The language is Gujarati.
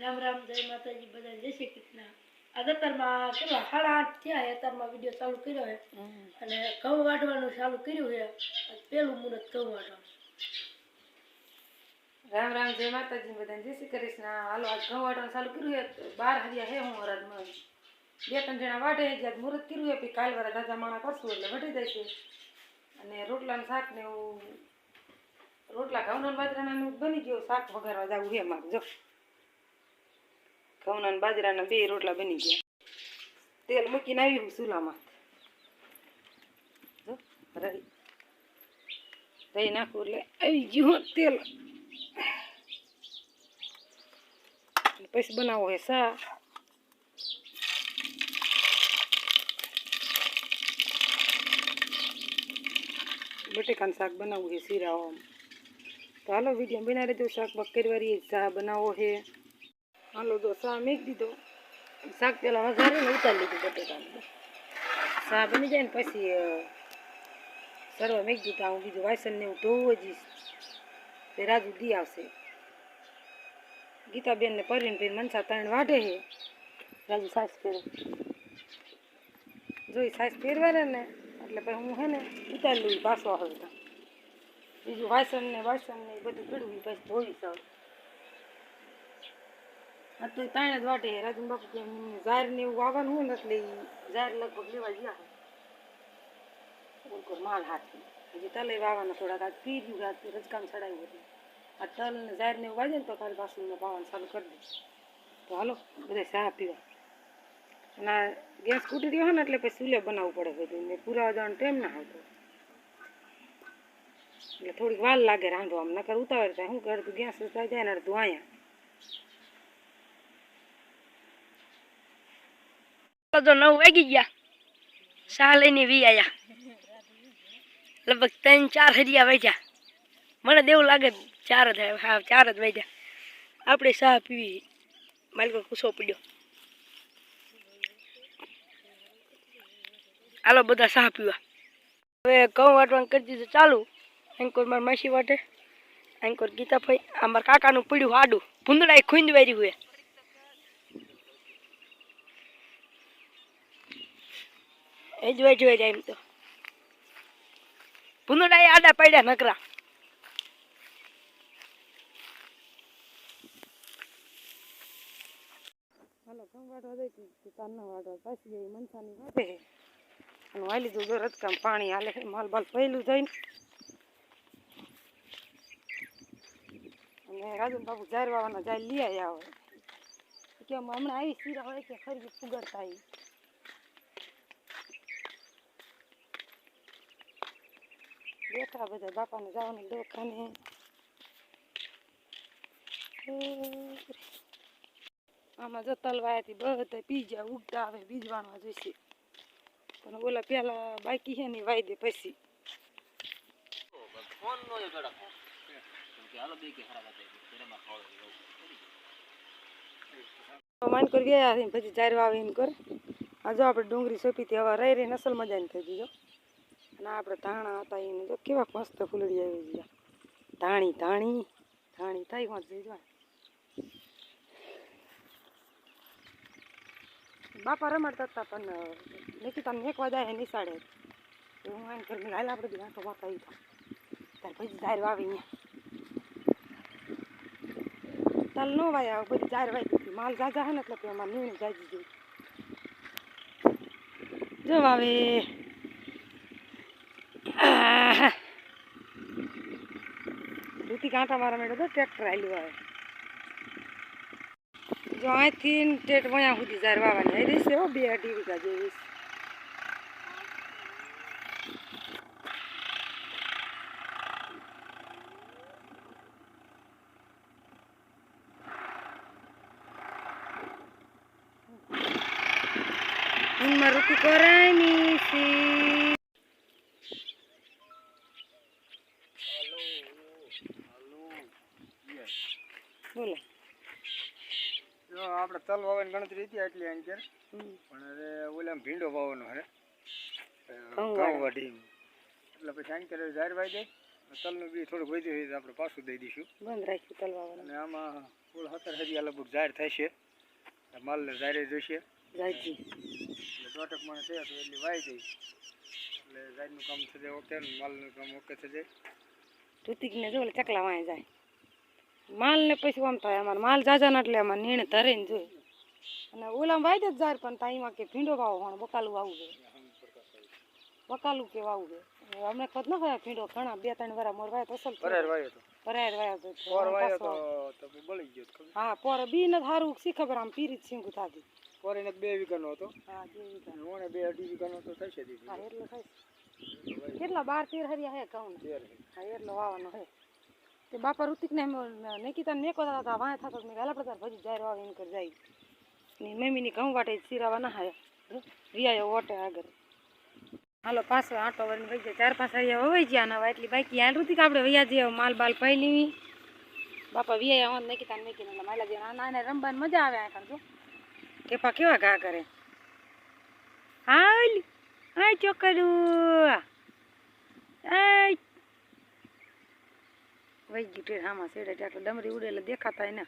રામ રામ જય માતાજી બધા જય શ્રી કૃષ્ણ. આ દતરમાં કેટલા સાડા આઠ થયા અત્યારમાં વીડિયો ચાલુ કર્યો છે અને ઘઉં વાઢવાનું ચાલુ કર્યું છે પેલું મુહૂર્ત ઘઉં વાઢવાનું. રામ રામ જય માતાજી બધાને જય શ્રી કૃષ્ણ. હાલો આજ ઘઉં વાટવાનું ચાલુ કર્યું છે બાર હરિયા હે હું વરાદમાં બે ત્રણ જણા વાટે આજ મુહૂર્ત કર્યું છે પછી કાલ વાળા દાદા માણા કરશું એટલે વટી જશે અને રોટલાનું શાક ને એવું. રોટલા ઘઉંના બાજરાના બની ગયું. શાક વઘારવા જવું છે મારે જો. ઘઉંના ને બાજરાના બે રોટલા બની ગયા. તેલ મૂકીને આવી હું ચૂલામાં. રહી. રહી નાખું એટલે આવી ગયું તેલ. પછી બનાવો હે સા બટેકાનું શાક બનાવવું છે શીરાઓ તો હાલો વીડિયો બનાવી દેજો શાક બક કરવાની ચા બનાવો છે હાલો તો ચા મેક દીધો. શાક પેલા વઘારીને ઉતારી લીધું બટેકાનું. ચા બની જાય ને પછી સરવા મેક દીધા હું બીજું વાસણ હું ધોવું જ તે રાજુ દી આવશે. ગીતાબેનને પરીને ભાઈ મનસા ત્રણ વાઢે હે. રાજુ સાસ પહેરે. જોઈ સાસ પહેરવાને ને, એટલે પછી હું હે ને ઉતારી લઉં પાછો તો. બીજું વાસણ ને વાસણ ને બધું પીડવું પછી ધોઈ સાવ આ તો ત્રણ જ વાટે છે. રાજુ બાપુ કે ઝાર ને એવું વાવવાનું હોય ને એટલે ઝાર લગભગ લેવા ગયા ઉનકોર માલ હાથી. હજી તલે વાવવાના થોડાક. આજ પી ગયું રાત રજકામ ચડાવ્યું હતું. આ તલ ને ઝાર ને એવું વાજે ને તો કાલે પાછું મેં પાવાનું ચાલુ કરી દઈશ તો હાલો બધા ચા પીવા. અને ગેસ ખૂટી રહ્યો ને એટલે પછી ચૂલે બનાવવું પડે બધું. ને પૂરા જવાનો ટાઈમ ના આવતો. એટલે થોડીક વાર લાગે રાંધવા આમ નકર ઉતાવળ થાય. શું કરતું ગેસ ઉતારી જાય ને અડધું અહીંયા તો નવ વાગી ગયા સા લઈને વી આયા લગભગ ત્રણ ચાર હરિયા વાગ્યા મને દેવું લાગે ચાર જ આવ્યા. હા ચાર જ વાગ્યા આપણે ચા પીવી માલિકો કૂસો પડ્યો હાલો બધા ચા પીવા હવે ઘઉં વાટવાનું કરી દીધું ચાલુ એન્કોર મારા માસી વાટે એન્કોર ગીતાભાઈ આ મારા કાકાનું પડ્યું આડું ભૂંદડા ખૂંદ વારી એ જોઈ જોઈ જાય એમ તો. ભૂંદડા એ આડા પડ્યા નકરા. હાલો પાછી જઈ મનસાની વાટે અને વાલી તો જો રજકામ પાણી હાલે માલ બાલ પહેલું જઈને અને રાજુ બાપુ જાર વાવાના જાય લઈ આવ્યા હોય. કે હમણાં આવી શીરા હોય કે ફરી ફુગરતા આવી બેઠા બધા બાપાને જવાની દવાખાને. આમાં જો તલવાયાથી બધા પીજા ઉગતા આવે બીજવાણવા જોઈશે. પણ ઓલા પેલા બાકી છે ને વાઈ દે પછી. માન કર ગયા પછી ચાર આવીને કર. આ જો આપણે ડુંગળી સોંપી હવે રહી રહી નસલ મજાની થઈ ગઈ જો. અને આપણે ધાણા હતા એને જો કેવા મસ્ત ફૂલડી આવી ગયા. ધાણી ધાણી ધાણી થઈ વાંચ બાપા રમાડતા હતા પણ નિકિતાને વાજા જાય નિશાળે. હું આને કરીને હાલ આપણે બી આંખો વાતા આવી તાર પછી જાહેર વાવી અહીંયા. તાલ નો વાય બધી જાહેર વાઈ દીધી. માલ જાજા હે ને એટલે પછી અમારે નીણે જાજી જો દૂધી કાંટા મારા મેળો તો ટ્રેક્ટર હાલ્યું આવે. જો અહીંથી ટેટ વયા સુધી ઝાર વાવવાની આવી રહી એવો બે અઢી વીઘા જેવી રૂકી કરાયની સી બોલો. જો આપણે તલ વાવવાની ગણતરી હતી એટલી આની ઘેર પણ હવે ઓલા ભીંડો વાવવાનો હે. ઘઉં વાઢી એટલે પછી આની ઘેર જાહેર વાઈ જાય તલનું બી થોડુંક વધ્યું હોય તો આપણે પાછું દઈ દઈશું. બંધ રાખ્યું તલવાવાનું અને આમાં કુલ સત્તર હરિયા લગભગ જાહેર થશે માલ જાહેર જોઈશે જાયજી એટલે દોઢક મને થયા તો એટલી વાઈ જાય એટલે જાહેરનું કામ થઈ જાય ઓકે માલનું કામ ઓકે થઈ જાય તૂતિકને જો ચકલા વાંય જાય. માલ ને પછી આમ થાય અમારે માલ જાજા ના એટલે અમારે નીણે ધરે જોઈ અને ઓલામાં વાય જ જાય પણ તાઈમાં કે ભીંડો વાવો પણ બકાલું આવું છે બકાલું કે વાવું હવે અમને ખબર ન હોય ભીંડો ઘણા બે ત્રણ વાર મોર વાય તો અસલ પરાયર વાયો તો. પોર વાયો તો બળી ગયો હા પોર બી ને સારું સી ખબર આમ પીરી સિંગું થાતી. પોરીને બે વીઘાનો હતો. હા બે વીઘા. અને ઓણે બે અઢી વીઘાનો તો થશે દીધી હા એટલે થાય કેટલા? બાર તેર હરિયા હે કહું ને તેર હા એટલો વાવાનો હે. તે બાપા ઋતિક ને નિકિતા ને નેકો દાદા હતા વાય થતો મેં ગાલા પ્રકાર ભજી જાય વાવ એમ કર જાય. ની મમ્મી ની ઘઉં વાટે સિરાવા ના હાય રિયા ઓટે આગળ. હાલો, પાછો આટો વરીને વહી જાય. ચાર પાંચ હરિયા વવાઈ ગયા ને હવે એટલી બાકી. હાલ ઋતિક, આપણે વૈયા જઈએ. માલ બાલ પાઈ લીવી. બાપા વિયા હોત નિકિતા ને મેકીને એટલે માલા જે નાના એને રમવાની મજા આવે આ જો. કેપા કેવા ઘા કરે? હાલ. હાય, ચોકડું. આય વહી ગયું ટેર હામાં સેડે એટલે ડમરી ઉડેલા દેખાતા ને.